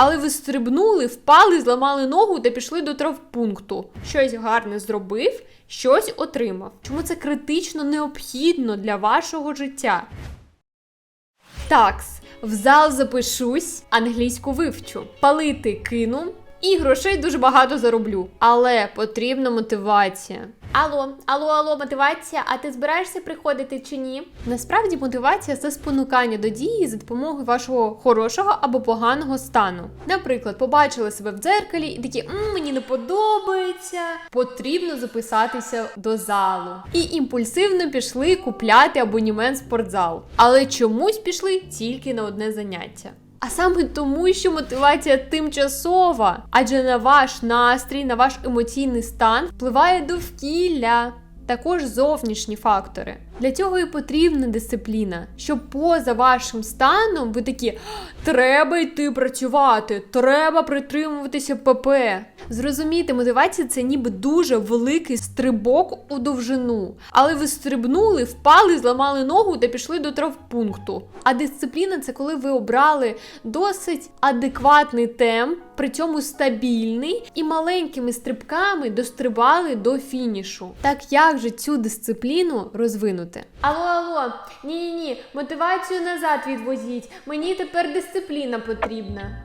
Але ви стрибнули, впали, зламали ногу та пішли до травпункту. Щось гарне зробив, щось отримав. Чому це критично необхідно для вашого життя? Такс, в зал запишусь, англійську вивчу, палити кину і грошей дуже багато зароблю. Але потрібна мотивація. Алло, алло, алло, мотивація. А ти збираєшся приходити чи ні? Насправді мотивація це спонукання до дії за допомогою вашого хорошого або поганого стану. Наприклад, побачили себе в дзеркалі і такі «М, мені не подобається. Потрібно записатися до залу. І імпульсивно пішли купляти абонімент в спортзал. Але чомусь пішли тільки на одне заняття. А саме тому, що мотивація тимчасова, адже на ваш настрій, на ваш емоційний стан впливає довкілля, також зовнішні фактори. Для цього і потрібна дисципліна, щоб поза вашим станом ви такі треба йти працювати, треба притримуватися ПП. Зрозуміти, мотивація це ніби дуже великий стрибок у довжину. Але ви стрибнули, впали, зламали ногу та пішли до травпункту. А дисципліна це коли ви обрали досить адекватний темп, при цьому стабільний, і маленькими стрибками дострибали до фінішу. Так як же цю дисципліну розвинути? Алло, алло, ні, ні, ні, мотивацію назад відвозіть. Мені тепер дисципліна потрібна.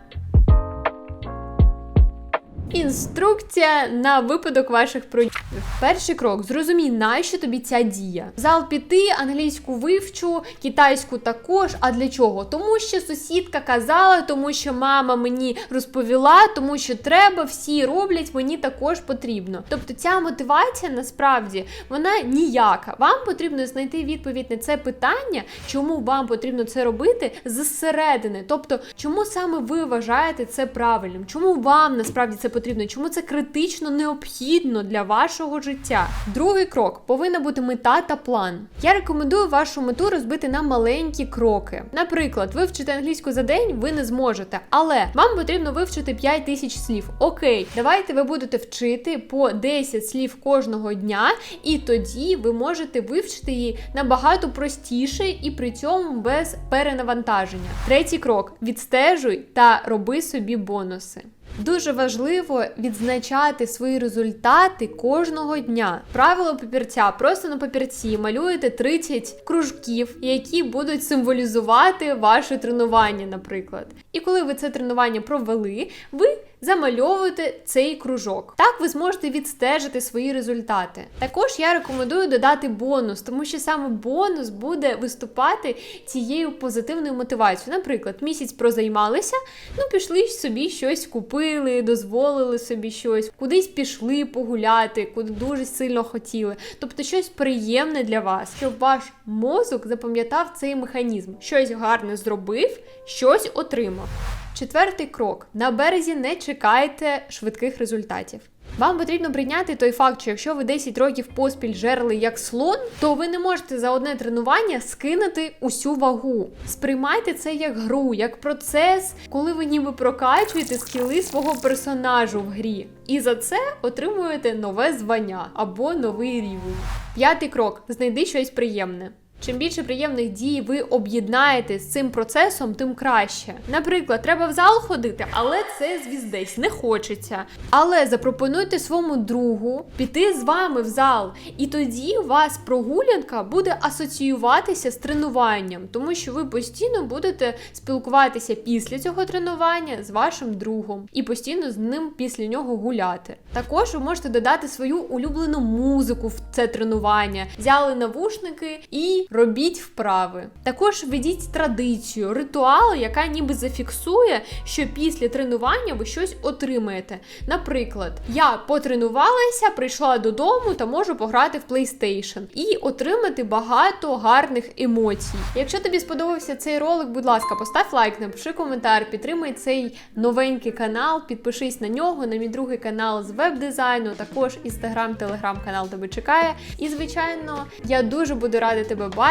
Інструкція на випадок ваших проєктів. Перший крок: зрозумій, нащо тобі ця дія. Зал піти, англійську вивчу, китайську також. А для чого? Тому що сусідка казала, тому що мама мені розповіла, тому що треба, всі роблять, мені також потрібно. Тобто ця мотивація насправді вона ніяка. Вам потрібно знайти відповідь на це питання, чому вам потрібно це робити зсередини. Тобто, чому саме ви вважаєте це правильним? Чому вам насправді це потрібно? Чому це критично необхідно для вашого життя? Другий крок повинна бути мета та план. Я рекомендую вашу мету розбити на маленькі кроки. Наприклад, вивчити англійську за день ви не зможете, але вам потрібно вивчити 5 тисяч слів. Окей, давайте ви будете вчити по 10 слів кожного дня, і тоді ви можете вивчити її набагато простіше і при цьому без перенавантаження. Третій крок: відстежуй та роби собі бонуси. Дуже важливо відзначати свої результати кожного дня. Правило папірця: просто на папірці малюєте 30 кружків, які будуть символізувати ваше тренування, наприклад. І коли ви це тренування провели, ви замальовуєте цей кружок. Так ви зможете відстежити свої результати. Також я рекомендую додати бонус, тому що саме бонус буде виступати цією позитивною мотивацією. Наприклад, місяць прозаймалися, ну пішли собі щось купили, дозволили собі щось, кудись пішли погуляти, куди дуже сильно хотіли. Тобто щось приємне для вас, щоб ваш мозок запам'ятав цей механізм. Щось гарне зробив, щось отримав. Четвертий крок: на березі не чекайте швидких результатів. Вам потрібно прийняти той факт, що якщо ви 10 років поспіль жерли як слон, то ви не можете за одне тренування скинути усю вагу. Сприймайте це як гру, як процес, коли ви ніби прокачуєте скіли свого персонажу в грі. І за це отримуєте нове звання або новий рівень. П'ятий крок: знайди щось приємне. Чим більше приємних дій ви об'єднаєте з цим процесом, тим краще. Наприклад, треба в зал ходити, але це звіздесь не хочеться. Але запропонуйте своєму другу піти з вами в зал, і тоді у вас прогулянка буде асоціюватися з тренуванням, тому що ви постійно будете спілкуватися після цього тренування з вашим другом і постійно з ним після нього гуляти. Також ви можете додати свою улюблену музику в це тренування, взяли навушники і робіть вправи. Також введіть традицію, ритуал, яка ніби зафіксує, що після тренування ви щось отримаєте. Наприклад, я потренувалася, прийшла додому та можу пограти в PlayStation і отримати багато гарних емоцій. Якщо тобі сподобався цей ролик, будь ласка, постав лайк, напиши коментар, підтримай цей новенький канал, підпишись на нього, на мій другий канал з веб-дизайну, також інстаграм, телеграм канал тебе чекає. І, звичайно, я дуже буду рада тебе бачити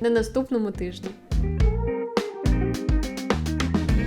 на наступному тижні.